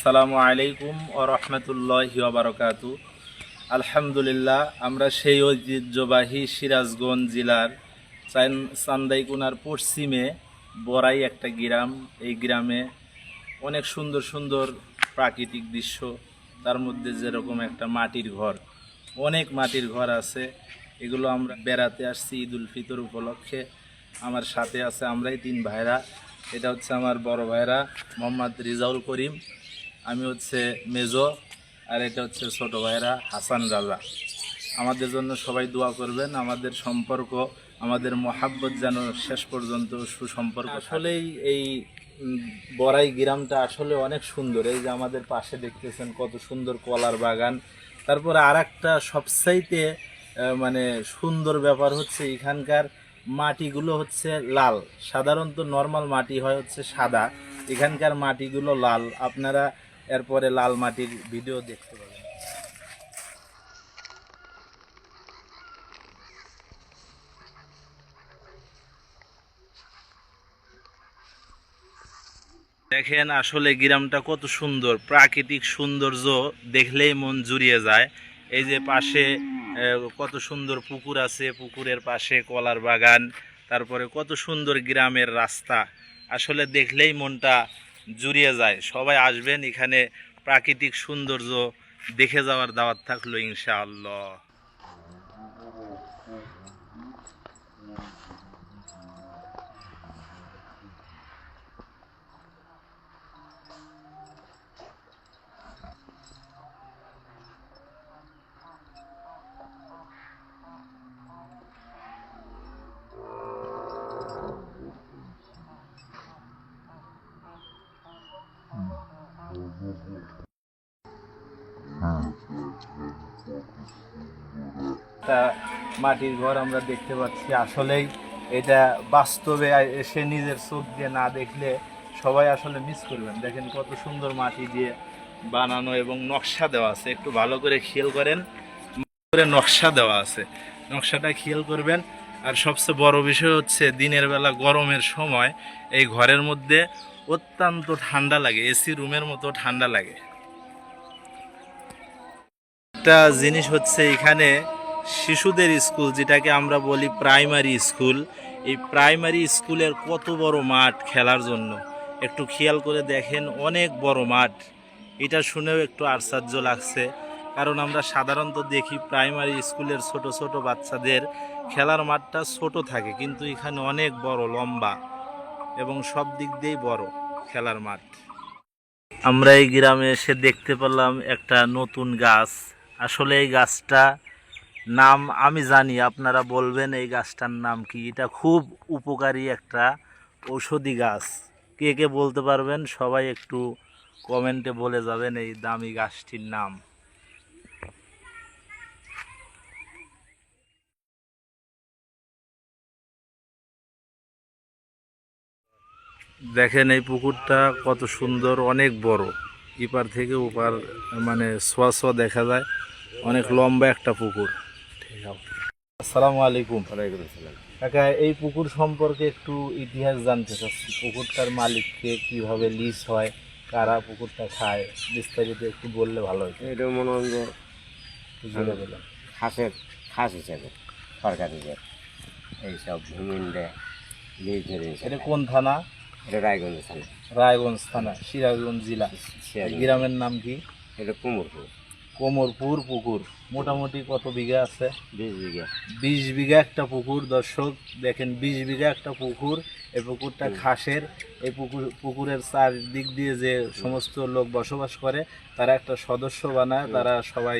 আসসালামু আলাইকুম ও রহমতুল্লাহি বারকাতু। আলহামদুলিল্লাহ, আমরা সেই ঐতিহ্যবাহী সিরাজগঞ্জ জেলার চান্দাইকুনার পশ্চিমে বড়াই একটা গ্রাম। এই গ্রামে অনেক সুন্দর সুন্দর প্রাকৃতিক দৃশ্য, তার মধ্যে যেরকম একটা মাটির ঘর। অনেক মাটির ঘর আছে, এগুলো আমরা বেড়াতে আসছি ঈদ উল ফিতর উপলক্ষে। আমার সাথে আছে আমরাই তিন ভাইরা, এটা হচ্ছে আমার বড় ভাইরা, মোহাম্মদ রিজাউল করিম। আমি হচ্ছে মেজো আর এটা হচ্ছে ছোট ভাইরা হাসান রাজা। আমাদের জন্য সবাই দোয়া করবেন, আমাদের সম্পর্ক, আমাদের মহাব্বত যেন শেষ পর্যন্ত সুসম্পর্ক আসলেই এই বড়াই গ্রামটা আসলে অনেক সুন্দর। এই যে আমাদের পাশে দেখতেছেন কত সুন্দর কলার বাগান। তারপরে আর একটা সবচাইতে মানে সুন্দর ব্যাপার হচ্ছে এখানকার মাটিগুলো হচ্ছে লাল। সাধারণত নর্মাল মাটি হয় হচ্ছে সাদা। এখানকার মাটিগুলো লাল। আপনারা এরপরে লাল মাটির ভিডিও দেখতে পাবেন। দেখেন আসলে গ্রামটা কত সুন্দর, প্রাকৃতিক সৌন্দর্য দেখলেই মন জুড়িয়ে যায়। এই যে পাশে কত সুন্দর পুকুর আছে, পুকুরের পাশে কলার বাগান, তারপরে কত সুন্দর গ্রামের রাস্তা। আসলে দেখলেই মনটা জুড়িয়ে যায়। সবাই আসবেন এখানে প্রাকৃতিক সৌন্দর্য দেখে যাওয়ার দাওয়াত থাকল ইনশাআল্লাহ। একটা মাটির ঘর আমরা দেখতে পাচ্ছি। আসলেই এটা বাস্তবে এসে নিজের চোখ দিয়ে না দেখলে সবাই আসলে মিস করবেন। দেখেন কত সুন্দর মাটি দিয়ে বানানো এবং নকশা দেওয়া আছে। একটু ভালো করে খেয়াল করেন। করে নকশা দেওয়া আছে। নকশাটা খেয়াল করবেন। আর সবচেয়ে বড় বিষয় হচ্ছে দিনের বেলা গরমের সময় এই ঘরের মধ্যে অত্যন্ত ঠান্ডা লাগে, এসি রুমের মতো ঠান্ডা লাগে। একটা জিনিস হচ্ছে এখানে শিশুদের স্কুল, যেটাকে আমরা বলি প্রাইমারি স্কুল। এই প্রাইমারি স্কুলের কত বড় মাঠ খেলার জন্য। একটু খেয়াল করে দেখেন, অনেক বড় মাঠ। এটা শুনেও একটু আশ্চর্য লাগছে, কারণ আমরা সাধারণত দেখি প্রাইমারি স্কুলের ছোট ছোট বাচ্চাদের খেলার মাঠটা ছোট থাকে, কিন্তু এখানে অনেক বড়, লম্বা। এবং সব দিক দিয়েই বড় খেলার মাঠ। আমরা এই গ্রামে এসে দেখতে পেলাম একটা নতুন গাছ। আসলে এই গাছটা নাম আমি জানি, আপনারা বলবেন এই গাছটার নাম কি? এটা খুব উপকারী একটা ঔষধি গাছ। কে কে বলতে পারবেন? সবাই একটু কমেন্টে বলে যাবেন এই দামি গাছটির নাম। দেখেন এই পুকুরটা কত সুন্দর অনেক বড়। ইপার থেকে ওপার মানে সোয়া সোয়া দেখা যায়। অনেক লম্বা একটা পুকুর। ঠিক আছে আসসালামু আলাইকুম। কাকা এই পুকুর সম্পর্কে একটু ইতিহাস জানতে চাচ্ছি। পুকুরটার মালিককে কীভাবে লিজ হয় কারা পুকুরটা খায় বিস্তারিত একটু বললে ভালো হতো। এটা মনে হয় যে জুড়ে দিলাম খাসের খাস হিসাবে সরকারিদের এইসব ভূমিন দেয় লিজ ধরে এটা কোন থানা? এটা রায়গঞ্জ থানা। রায়গঞ্জ থানা সিরাজগঞ্জ জেলা। এই গ্রামের নাম কি? এটা কুমোরপুর। কোমরপুর পুকুর। মোটামুটি কত বিঘা আছে? বিশ বিঘা। বিশ বিঘা একটা পুকুর দর্শক দেখেন বিশ বিঘা একটা পুকুর এই পুকুরটা খাসের। এই পুকুর পুকুরের চারদিক দিয়ে যে সমস্ত লোক বসবাস করে তারা একটা সদস্য বানায় তারা সবাই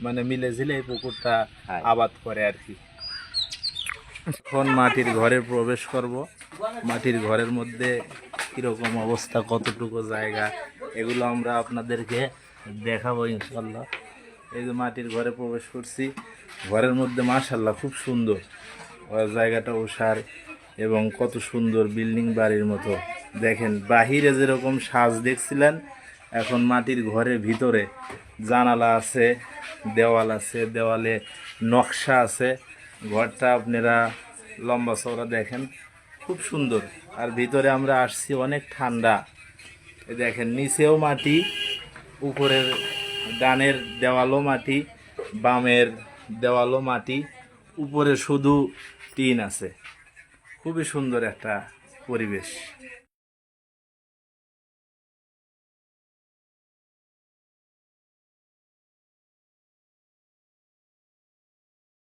মানে মিলে ঝিলে এই পুকুরটা হ্যাঁ। আবাদ করে আর কি। এখন মাটির ঘরে প্রবেশ করব। মাটির ঘরের মধ্যে কীরকম অবস্থা, কতটুকু জায়গা, এগুলো আমরা আপনাদেরকে দেখাবো ইনশাল্লাহ এই যে মাটির ঘরে প্রবেশ করছি, ঘরের মধ্যে মাশাল্লাহ খুব সুন্দর। জায়গাটা ওষার এবং কত সুন্দর বিল্ডিং বাড়ির মতো। দেখেন, বাহিরে যেরকম সাজ দেখছিলেন, এখন মাটির ঘরের ভিতরে জানালা আছে, দেওয়াল আছে, দেওয়ালে নকশা আছে। ঘরটা আপনারা লম্বা চওড়া দেখেন। খুব সুন্দর। আর ভিতরে আমরা আসছি অনেক ঠান্ডা। দেখেন, নিচেও মাটি, উপরের ডানের দেওয়ালও মাটি, বামের দেওয়ালও মাটি, উপরে শুধু টিন আছে। খুবই সুন্দর একটা পরিবেশ।